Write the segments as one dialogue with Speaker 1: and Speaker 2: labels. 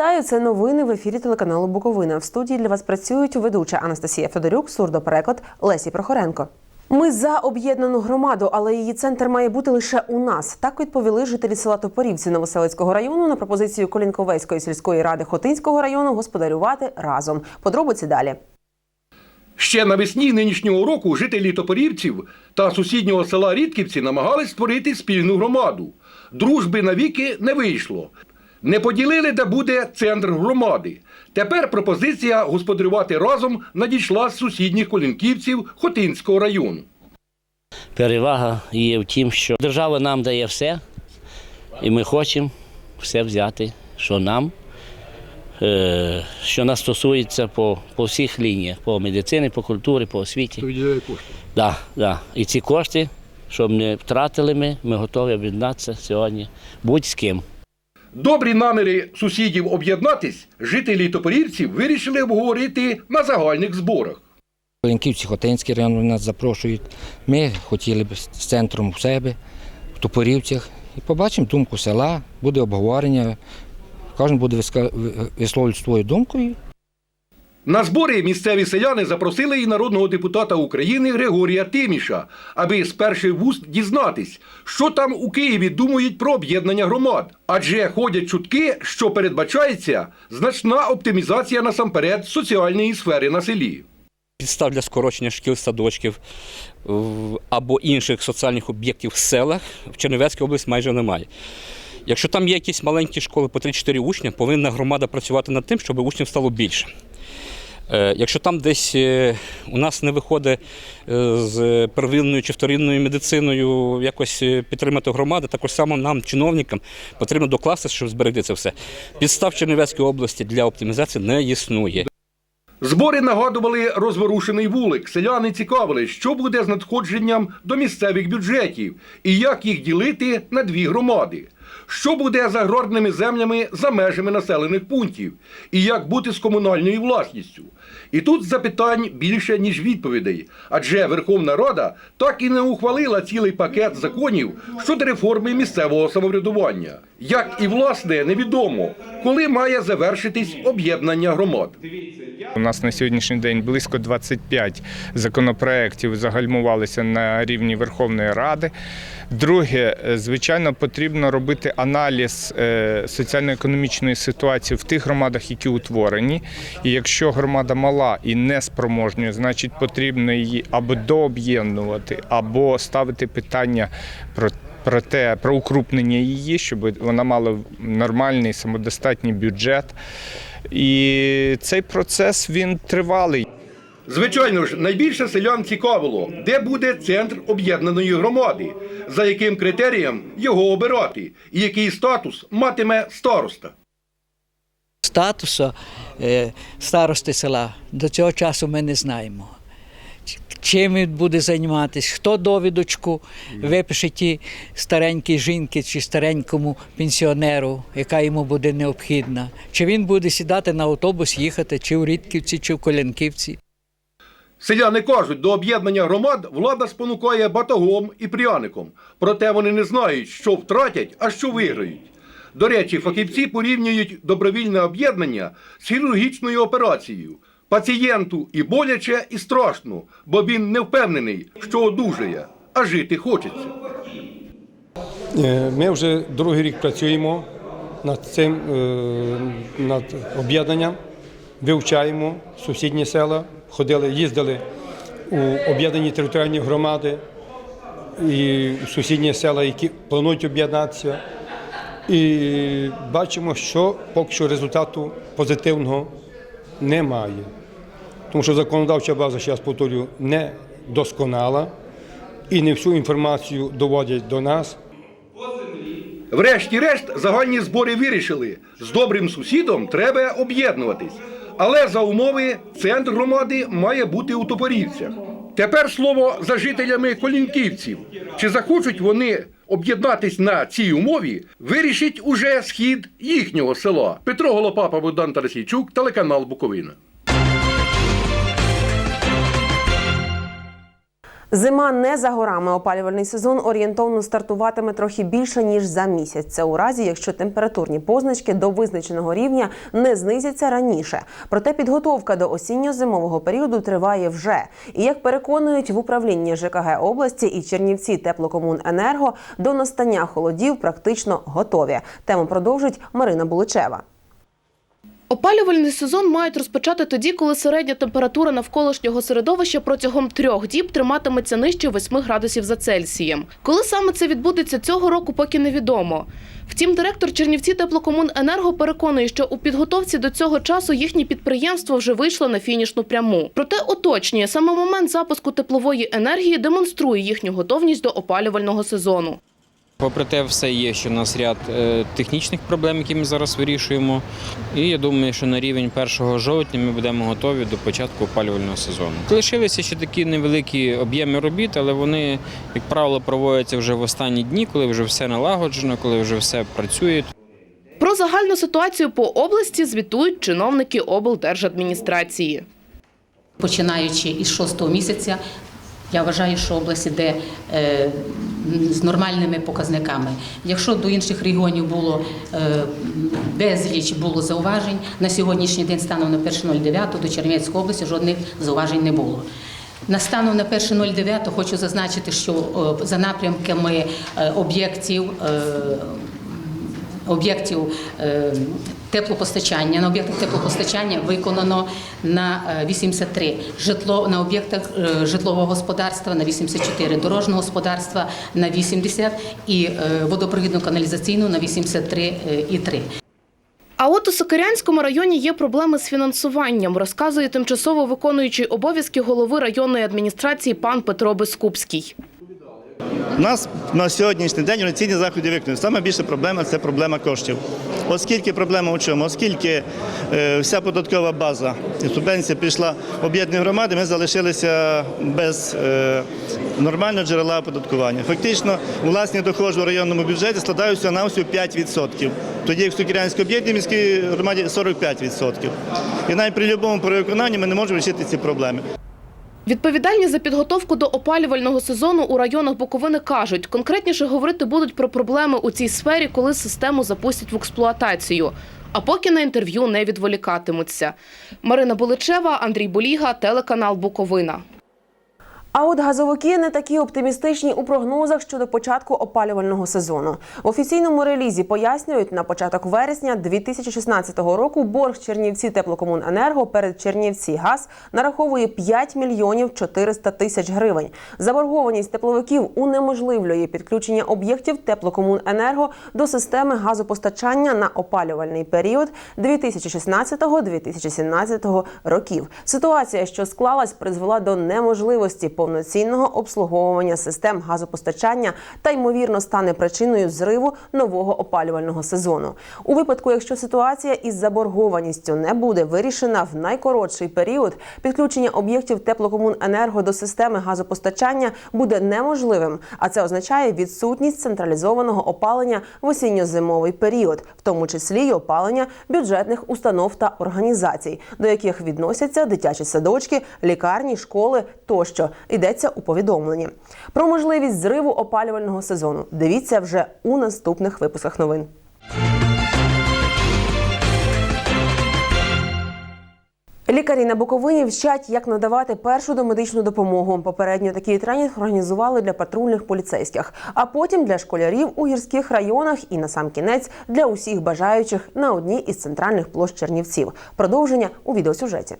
Speaker 1: Вітаю! Це новини в ефірі телеканалу Буковина. В студії для вас працюють ведуча Анастасія Федорюк, сурдопереклад Лесі Прохоренко. Ми за об'єднану громаду, але її центр має бути лише у нас. Так відповіли жителі села Топорівці Новоселицького району на пропозицію Колінковецької сільської ради Хотинського району господарювати разом. Подробиці далі.
Speaker 2: Ще навесні нинішнього року жителі Топорівців та сусіднього села Рідківці намагались створити спільну громаду. Дружби навіки не вийшло. Не поділили, де буде центр громади. Тепер пропозиція господарювати разом надійшла з сусідніх колінківців Хотинського району.
Speaker 3: Перевага є в тім, що держава нам дає все, і ми хочемо все взяти, що нам, е, що нас стосується по, по всіх лініях, по медицині, по культурі, по освіті.
Speaker 2: Виділяє кошти.
Speaker 3: Да, да. І ці кошти, щоб не втратили ми, ми готові об'єднатися сьогодні будь з ким.
Speaker 2: Добрі наміри сусідів об'єднатись жителі Топорівців вирішили обговорити на загальних зборах.
Speaker 4: Ленківці Хотинський район нас запрошують. Ми хотіли б з центром у себе, в Топорівцях. І побачимо думку села, буде обговорення. Кожен буде висловлювати свою думку. і
Speaker 2: На збори місцеві селяни запросили і народного депутата України Григорія Тиміша, аби з перших вуст дізнатись, що там у Києві думають про об'єднання громад. Адже ходять чутки, що передбачається значна оптимізація насамперед соціальної сфери на селі.
Speaker 5: підстав для скорочення шкіл, садочків або інших соціальних об'єктів в селах в Чернівецькій області майже немає. Якщо там є якісь маленькі школи по 3-4 учня, повинна громада працювати над тим, щоб учнів стало більше. Е, Якщо там десь е, у нас не виходить е, з первинною чи вторинною медициною якось підтримати громаду, також само нам, чиновникам, потрібно докласти, щоб зберегти це все. Підстав Чернівецької області для оптимізації не існує.
Speaker 2: Збори нагадували розворушений вулик. Селяни цікавили, що буде з надходженням до місцевих бюджетів і як їх ділити на дві громади. Що буде з аграрними землями за межами населених пунктів, і як бути з комунальною власністю. І тут запитань більше, ніж відповідей, адже Верховна Рада так і не ухвалила цілий пакет законів щодо реформи місцевого самоврядування. Як і власне невідомо, коли має завершитись об'єднання громад.
Speaker 6: У нас на сьогоднішній день близько 25 законопроєктів загальмувалися на рівні Верховної Ради. Друге, е, звичайно, потрібно робити аналіз е, соціально-економічної ситуації в тих громадах, які утворені. І якщо громада мала і неспроможною, значить потрібно її або дооб'єднувати, або ставити питання про. Про те, про укрупнення її, щоб вона мала нормальний самодостатній бюджет. І цей процес він тривалий.
Speaker 2: Звичайно ж, найбільше селян цікавило, де буде центр об'єднаної громади, за яким критерієм його обирати, і який статус матиме староста.
Speaker 7: статусу е, старости села до цього часу ми не знаємо. Чим він буде займатися, хто довідочку випише ті старенькій жінки чи старенькому пенсіонеру, яка йому буде необхідна, чи він буде сідати на автобус, їхати чи в Рідківці, чи в Колянківці.
Speaker 2: Селяни кажуть, до об'єднання громад влада спонукає батогом і пряником. Проте вони не знають, що втратять, а що виграють. До речі, фахівці порівнюють добровільне об'єднання з хірургічною операцією. Пацієнту і боляче, і страшно, бо він не впевнений, що одужає, а жити хочеться.
Speaker 8: Е, Ми вже другий рік працюємо над цим е, над об'єднанням, вивчаємо сусідні села, ходили, їздили у об'єднані територіальні громади і сусідні села, які планують об'єднатися. І бачимо, що поки що результату позитивного немає. Тому що законодавча база, ще раз повторюю, не досконала і не всю інформацію доводять до нас.
Speaker 2: Врешті-решт, загальні збори вирішили, з добрим сусідом треба об'єднуватись. Але за умови центр громади має бути у Топорівцях. Тепер слово за жителями Колінківців. Чи захочуть вони об'єднатись на цій умові, вирішить уже схід їхнього села. Петро Голопапа, Богдан Тарасійчук, телеканал Буковина.
Speaker 1: Зима не за горами. Опалювальний сезон орієнтовно стартуватиме трохи більше ніж за місяць. Це у разі, якщо температурні позначки до визначеного рівня не знизяться раніше. Проте підготовка до осінньо-зимового періоду триває вже. І як переконують в управлінні ЖКГ області і Чернівці теплокомуненерго, до настання холодів практично готові. Тему продовжить Марина Буличева.
Speaker 9: Опалювальний сезон мають розпочати тоді, коли середня температура навколишнього середовища протягом трьох діб триматиметься нижче 8 градусів за Цельсієм. Коли саме це відбудеться цього року, поки невідомо. Втім, директор Чернівці теплокомуненерго переконує, що у підготовці до цього часу їхнє підприємство вже вийшло на фінішну пряму. Проте уточнює, саме момент запуску теплової енергії демонструє їхню готовність до опалювального сезону.
Speaker 10: Попри те, все є, що в нас ряд е, технічних проблем, які ми зараз вирішуємо. І я думаю, що на рівень 1 жовтня ми будемо готові до початку опалювального сезону. Лишилися ще такі невеликі об'єми робіт, але вони, як правило, проводяться вже в останні дні, коли вже все налагоджено, коли вже все працює.
Speaker 9: Про загальну ситуацію по області звітують чиновники облдержадміністрації.
Speaker 11: Починаючи із шостого місяця, я вважаю, що область іде е, з нормальними показниками. Якщо до інших регіонів було е, безліч було зауважень, на сьогоднішній день станом на 1.09 до Чернівецької області жодних зауважень не було. На станом на 1.09 хочу зазначити, що е, за напрямками об'єктів об'єктів теплопостачання. На об'єктах теплопостачання виконано на е, 83, житло на об'єктах е, житлового господарства на 84, дорожнього господарства на 80 і е, водопровідно-каналізаційну на 83,3.
Speaker 9: А от у Сокирянському районі є проблеми з фінансуванням, розказує тимчасово виконуючий обов'язки голови районної адміністрації пан Петро Бескупський.
Speaker 12: У нас на сьогоднішній день організаційні заходи виконані. Саме більша проблема це проблема коштів. Оскільки проблема у чому? Оскільки е, вся податкова база і субвенція пішла в об'єднані громади, ми залишилися без е, нормального джерела оподаткування. Фактично, власні доходи в районному бюджеті складаються на всю 5%. Тоді як в Сукірянській об'єднаній міській громаді 45%. І навіть при будь-якому перевиконанні ми не можемо вирішити ці проблеми.
Speaker 9: Відповідальні за підготовку до опалювального сезону у районах Буковини кажуть, конкретніше говорити будуть про проблеми у цій сфері, коли систему запустять в експлуатацію. А поки на інтерв'ю не відволікатимуться. Марина Боличева, Андрій Боліга, телеканал Буковина.
Speaker 1: А от газовики не такі оптимістичні у прогнозах щодо початку опалювального сезону. В офіційному релізі пояснюють, на початок вересня 2016 року борг Чернівці теплокомуненерго перед Чернівці газ нараховує 5 мільйонів 400 тисяч гривень. Заборгованість тепловиків унеможливлює підключення об'єктів теплокомуненерго до системи газопостачання на опалювальний період 2016-2017 років. Ситуація, що склалась, призвела до неможливості повноцінного обслуговування систем газопостачання та ймовірно стане причиною зриву нового опалювального сезону. У випадку, якщо ситуація із заборгованістю не буде вирішена в найкоротший період, підключення об'єктів теплокомуненерго до системи газопостачання буде неможливим, а це означає відсутність централізованого опалення в осінньо-зимовий період, в тому числі й опалення бюджетних установ та організацій, до яких відносяться дитячі садочки, лікарні, школи тощо. Йдеться у повідомленні про можливість зриву опалювального сезону. Дивіться вже у наступних випусках новин. Лікарі на Буковині вчать, як надавати першу домедичну допомогу. Попередньо такий тренінг організували для патрульних поліцейських, а потім для школярів у гірських районах і на сам кінець для усіх бажаючих на одній із центральних площ Чернівців. Продовження у відеосюжеті.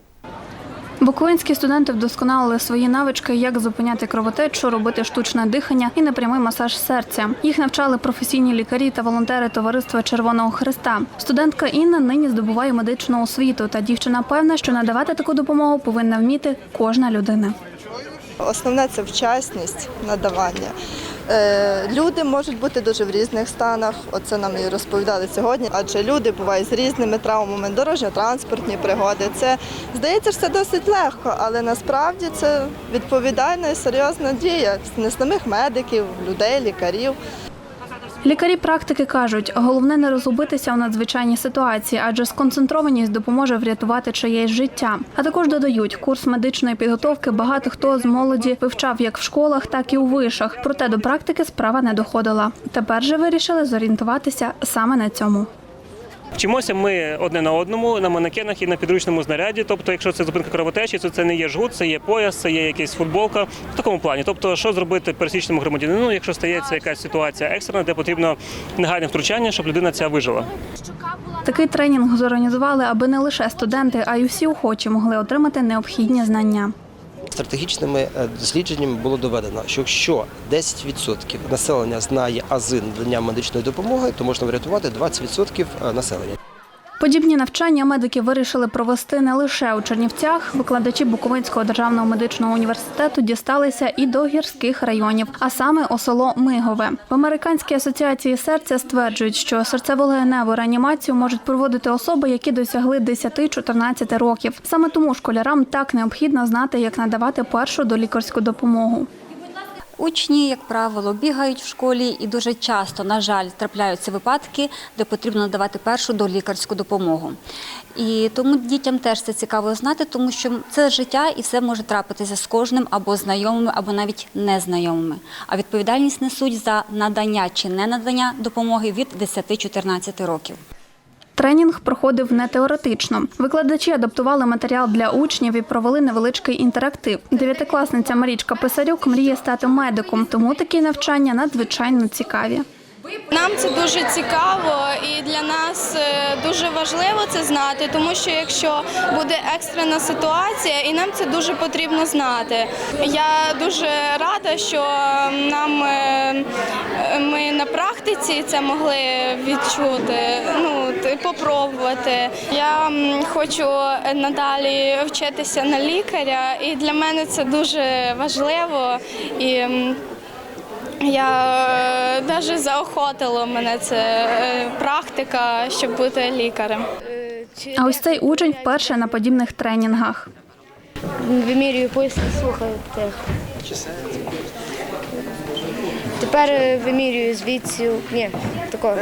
Speaker 13: Буковинські студенти вдосконалили свої навички, як зупиняти кровотечу, робити штучне дихання і непрямий масаж серця. Їх навчали професійні лікарі та волонтери товариства Червоного Христа. Студентка Інна нині здобуває медичну освіту, та дівчина певна, що надавати таку допомогу повинна вміти кожна людина.
Speaker 14: Основне це вчасність надавання. Е, Люди можуть бути дуже в різних станах. Оце нам і розповідали сьогодні. Адже люди бувають з різними травмами, дорожньо-транспортні пригоди. Це здається, все досить легко, але насправді це відповідальна і серйозна дія не самих медиків, людей, лікарів.
Speaker 13: Лікарі практики кажуть, головне не розгубитися у надзвичайній ситуації, адже сконцентрованість допоможе врятувати чиєсь життя. А також додають, курс медичної підготовки багато хто з молоді вивчав як в школах, так і у вишах. Проте до практики справа не доходила. Тепер же вирішили зорієнтуватися саме на цьому.
Speaker 15: Вчимося ми одне на одному на манекенах і на підручному знаряді. Тобто, якщо це зупинка кровотечі, то це не є жгут, це є пояс, це є якась футболка в такому плані. Тобто, що зробити пересічному громадянину, якщо стається якась ситуація екстрена, де потрібно негайне втручання, щоб людина ця вижила.
Speaker 13: Такий тренінг зорганізували, аби не лише студенти, а й усі охочі могли отримати необхідні знання.
Speaker 16: Стратегічними е, дослідженнями було доведено, що якщо 10% населення знає ази надання медичної допомоги, то можна врятувати 20% населення.
Speaker 13: Подібні навчання медики вирішили провести не лише у Чернівцях. Викладачі Буковинського державного медичного університету дісталися і до гірських районів, а саме у село Мигове. В американській асоціації серця стверджують, що серцево-легеневу реанімацію можуть проводити особи, які досягли 10-14 років. Саме тому школярам так необхідно знати, як надавати першу долікарську допомогу.
Speaker 17: Учні, як правило, бігають в школі і дуже часто, на жаль, трапляються випадки, де потрібно надавати першу долікарську допомогу. І тому дітям теж це цікаво знати, тому що це життя і все може трапитися з кожним або знайомими, або навіть незнайомими. А відповідальність несуть за надання чи не надання допомоги від 10-14 років.
Speaker 13: Тренінг проходив не теоретично. Викладачі адаптували матеріал для учнів і провели невеличкий інтерактив. Дев'ятикласниця Марічка Писарюк мріє стати медиком, тому такі навчання надзвичайно цікаві.
Speaker 18: Нам це дуже цікаво і для нас е, дуже важливо це знати, тому що якщо буде екстрена ситуація, і нам це дуже потрібно знати. Я дуже рада, що нам е, ми на практиці це могли відчути, ну попробувати. Я хочу надалі вчитися на лікаря, і для мене це дуже важливо. І я навіть заохотило мене це е, практика, щоб бути лікарем.
Speaker 13: А ось цей учень вперше на подібних тренінгах.
Speaker 19: Вимірюю і слухаю тих. Тепер е, вимірюю звідси. Ні, такого.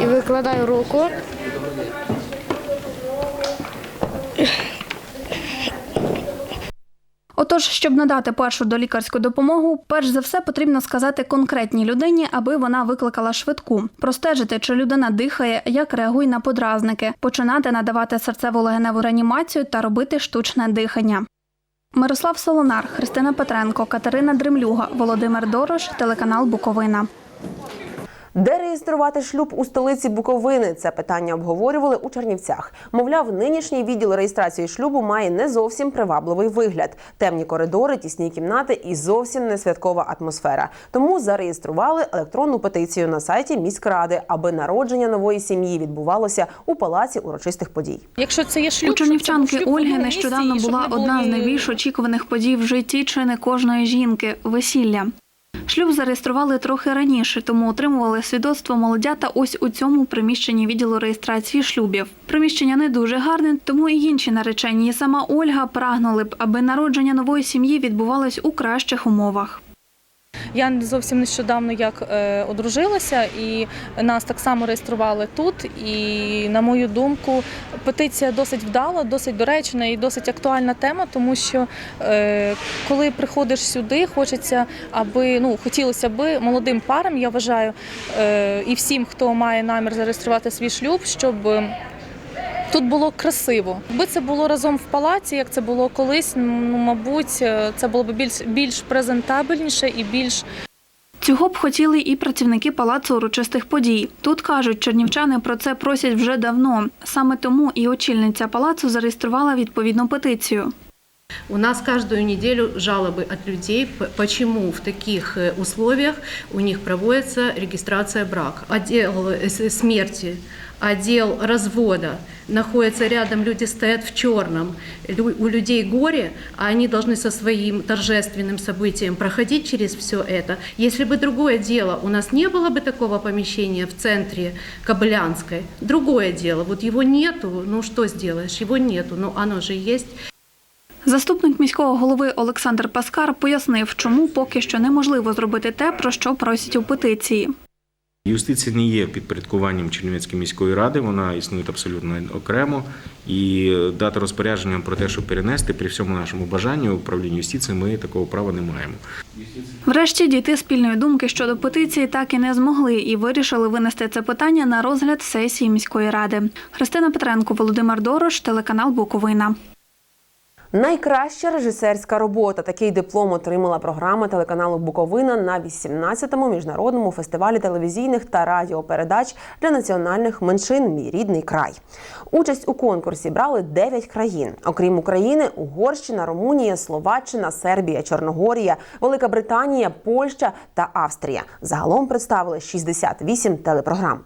Speaker 19: І викладаю руку.
Speaker 13: Отож, щоб надати першу долікарську допомогу, перш за все потрібно сказати конкретній людині, аби вона викликала швидку, простежити, чи людина дихає, як реагує на подразники, починати надавати серцево-легеневу реанімацію та робити штучне дихання. Мирослав Солонар, Христина Петренко, Катерина Дремлюга, Володимир Дорош, телеканал Буковина.
Speaker 1: Де реєструвати шлюб у столиці Буковини? Це питання обговорювали у Чернівцях. Мовляв, нинішній відділ реєстрації шлюбу має не зовсім привабливий вигляд: темні коридори, тісні кімнати і зовсім не святкова атмосфера. Тому зареєстрували електронну петицію на сайті міськради, аби народження нової сім'ї відбувалося у палаці урочистих подій.
Speaker 20: Якщо це є шлюб,
Speaker 13: У чернівчанки Ольги нещодавно була одна з найбільш очікуваних подій в житті чи не кожної жінки весілля. Шлюб зареєстрували трохи раніше, тому отримували свідоцтво молодята ось у цьому приміщенні відділу реєстрації шлюбів. Приміщення не дуже гарне, тому і інші наречені, і сама Ольга прагнули б, аби народження нової сім'ї відбувалось у кращих умовах.
Speaker 20: Я зовсім нещодавно як е, одружилася, і нас так само реєстрували тут. І на мою думку, петиція досить вдала, досить доречна і досить актуальна тема, тому що е, коли приходиш сюди, хочеться, аби ну хотілося би молодим парам, я вважаю, е, і всім, хто має намір зареєструвати свій шлюб, щоб. Тут було красиво. Якби це було разом в палаці, як це було колись, ну мабуть, е, це було б більш більш презентабельніше і більш
Speaker 13: Цього б хотіли і працівники палацу урочистих подій. Тут кажуть, чернівчани про це просять вже давно. Саме тому і очільниця палацу зареєструвала відповідну петицію.
Speaker 21: У нас каждую неделю жалобы от людей, п- почему в таких э, условиях у них проводится регистрация брака. Отдел э, с- смерти, отдел развода находится рядом, люди стоят в черном. Лю- У людей горе, а они должны со своим торжественным событием проходить через все это. Если бы другое дело, у нас не было бы такого помещения в центре Кобылянской, другое дело, вот его нету, ну что сделаешь, его нету, но оно же есть.
Speaker 13: Заступник міського голови Олександр Паскар пояснив, чому поки що неможливо зробити те, про що просять у петиції.
Speaker 22: Юстиція не є підпорядкуванням Чернівецької міської ради, вона існує абсолютно окремо. І дати розпорядження про те, щоб перенести при всьому нашому бажанні управління юстиції, ми такого права не маємо.
Speaker 13: Врешті дійти спільної думки щодо петиції так і не змогли і вирішили винести це питання на розгляд сесії міської ради. Христина Петренко, Володимир Дорош, телеканал Буковина.
Speaker 1: Найкраща режисерська робота. Такий диплом отримала програма телеканалу Буковина на 18-му міжнародному фестивалі телевізійних та радіопередач для національних меншин Мій рідний край. Участь у конкурсі брали 9 країн. Окрім України, Угорщина, Румунія, Словаччина, Сербія, Чорногорія, Велика Британія, Польща та Австрія. Загалом представили 68 телепрограм.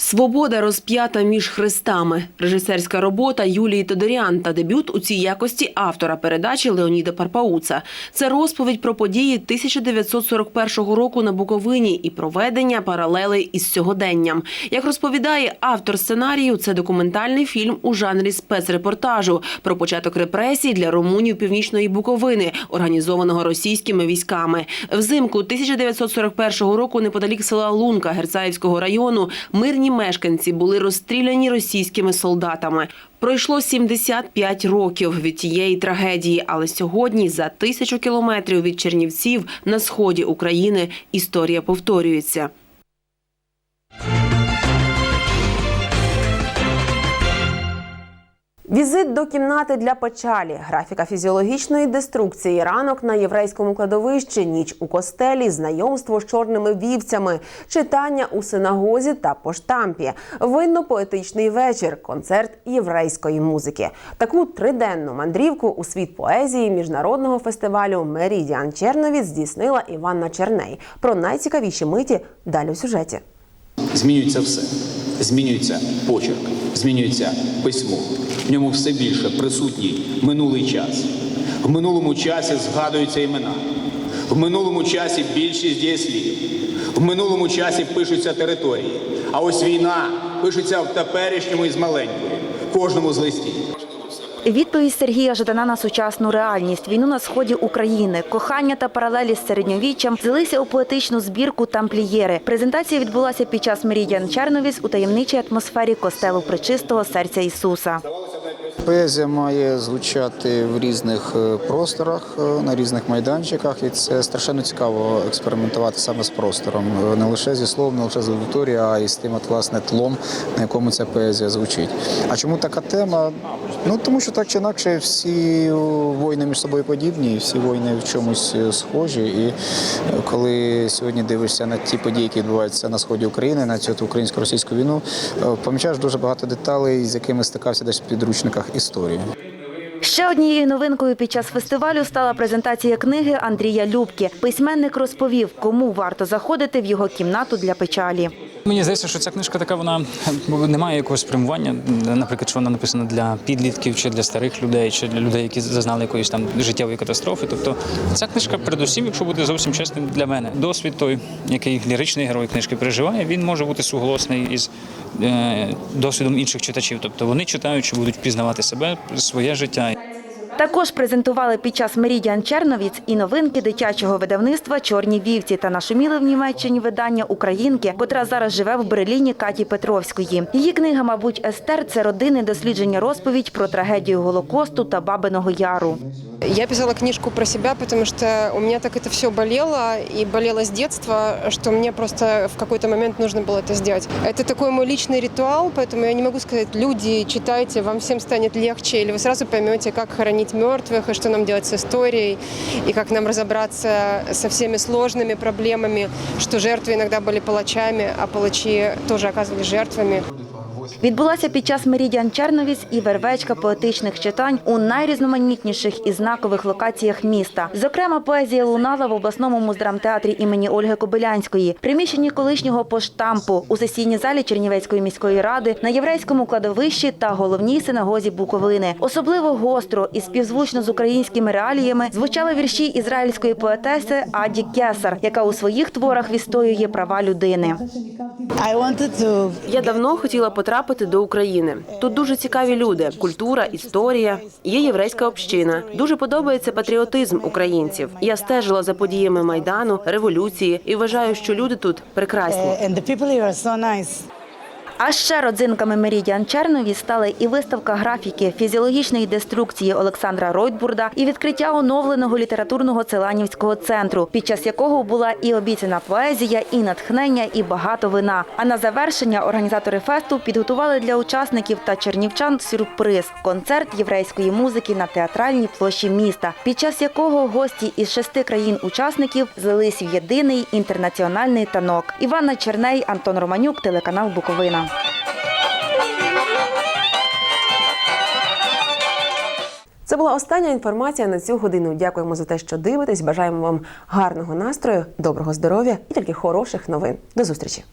Speaker 1: Свобода розп'ята між хрестами. Режисерська робота Юлії Тодорян та дебют у цій якості автора передачі Леоніда Парпауца. Це розповідь про події 1941 року на Буковині і проведення паралелей із сьогоденням. Як розповідає автор сценарію, це документальний фільм у жанрі спецрепортажу про початок репресій для румунів північної Буковини, організованого російськими військами. Взимку 1941 року неподалік села Лунка Герцаївського району мирні мешканці були розстріляні російськими солдатами. Пройшло 75 років від тієї трагедії, але сьогодні, за тисячу кілометрів від Чернівців на сході України, історія повторюється. Візит до кімнати для печалі, графіка фізіологічної деструкції, ранок на єврейському кладовищі, ніч у костелі, знайомство з чорними вівцями, читання у синагозі та по штампі, винно-поетичний вечір, концерт єврейської музики. Таку триденну мандрівку у світ поезії міжнародного фестивалю Мерідіан Черновіць здійснила Іванна Черней. Про найцікавіші миті далі у сюжеті.
Speaker 23: Змінюється все. Змінюється почерк, змінюється письмо. В ньому все більше присутній минулий час. В минулому часі згадуються імена. В минулому часі більшість дієслів. В минулому часі пишуться території. А ось війна пишеться в теперішньому із маленької, кожному з листів.
Speaker 24: Відповідь Сергія Жадана на сучасну реальність, війну на сході України, кохання та паралелі з середньовіччям злилися у поетичну збірку Тамплієри. Презентація відбулася під час Мерідіан Черновіс у таємничій атмосфері костелу Пречистого серця Ісуса.
Speaker 25: Поезія має звучати в різних е, просторах, е, на різних майданчиках, і це страшенно цікаво експериментувати саме з простором, Е, не лише зі словом, не лише з аудиторією, а й з тим от, власне тлом, на якому ця поезія звучить. А чому така тема? Ну тому що так чи інакше всі воїни між собою подібні, всі воїни в чомусь схожі. І коли сьогодні дивишся на ті події, які відбуваються на сході України, на цю українсько-російську війну, помічаєш дуже багато деталей, з якими стикався десь в підручниках історії.
Speaker 24: Ще однією новинкою під час фестивалю стала презентація книги Андрія Любки. Письменник розповів, кому варто заходити в його кімнату для печалі.
Speaker 26: Мені здається, що ця книжка така, вона не має якогось спрямування. Наприклад, що вона написана для підлітків, чи для старих людей, чи для людей, які зазнали якоїсь там життєвої катастрофи. Тобто ця книжка, передусім, якщо бути зовсім чесним для мене, досвід той, який ліричний герой книжки переживає, він може бути суголосний із е, досвідом інших читачів. Тобто вони читаючи будуть пізнавати себе, своє життя.
Speaker 24: Також презентували під час Мерідіан Черновіць і новинки дитячого видавництва Чорні вівці та нашуміли в Німеччині видання Українки, котра зараз живе в Берліні Каті Петровської. Її книга, мабуть, Естер це родинне дослідження розповідь про трагедію Голокосту та Бабиного Яру.
Speaker 27: Я писала книжку про себя, потому что у меня так это все болело, и болело с детства, что мне просто в какой-то момент нужно было это сделать. Это такой мой личный ритуал, поэтому я не могу сказать, люди, читайте, вам всем станет легче, или вы сразу поймете, как хоронить мертвых, и что нам делать с историей, и как нам разобраться со всеми сложными проблемами, что жертвы иногда были палачами, а палачи тоже оказывались жертвами.
Speaker 24: Відбулася під час Мерідіан Черновіць і вервечка поетичних читань у найрізноманітніших і знакових локаціях міста. Зокрема, поезія лунала в обласному муздрамтеатрі імені Ольги Кобилянської, приміщенні колишнього поштампу у сесійній залі Чернівецької міської ради, на єврейському кладовищі та головній синагозі Буковини. Особливо гостро і співзвучно з українськими реаліями звучали вірші ізраїльської поетеси Аді Кесар, яка у своїх творах відстоює права людини.
Speaker 1: Я давно хотіла потрапити потрапити до України. Тут дуже цікаві люди, культура, історія. Є єврейська община. Дуже подобається патріотизм українців. Я стежила за подіями майдану, революції і вважаю, що люди тут прекрасні.
Speaker 24: А ще родзинками Мерідіан Чернові стали і виставка графіки фізіологічної деструкції Олександра Ройтбурда, і відкриття оновленого літературного Целанівського центру, під час якого була і обіцяна поезія, і натхнення, і багато вина. А на завершення організатори фесту підготували для учасників та чернівчан сюрприз концерт єврейської музики на театральній площі міста, під час якого гості із шести країн-учасників злились в єдиний інтернаціональний танок. Іванна Черней, Антон Романюк, телеканал Буковина.
Speaker 1: Була остання інформація на цю годину. Дякуємо за те, що дивитесь. Бажаємо вам гарного настрою, доброго здоров'я і тільки хороших новин. До зустрічі.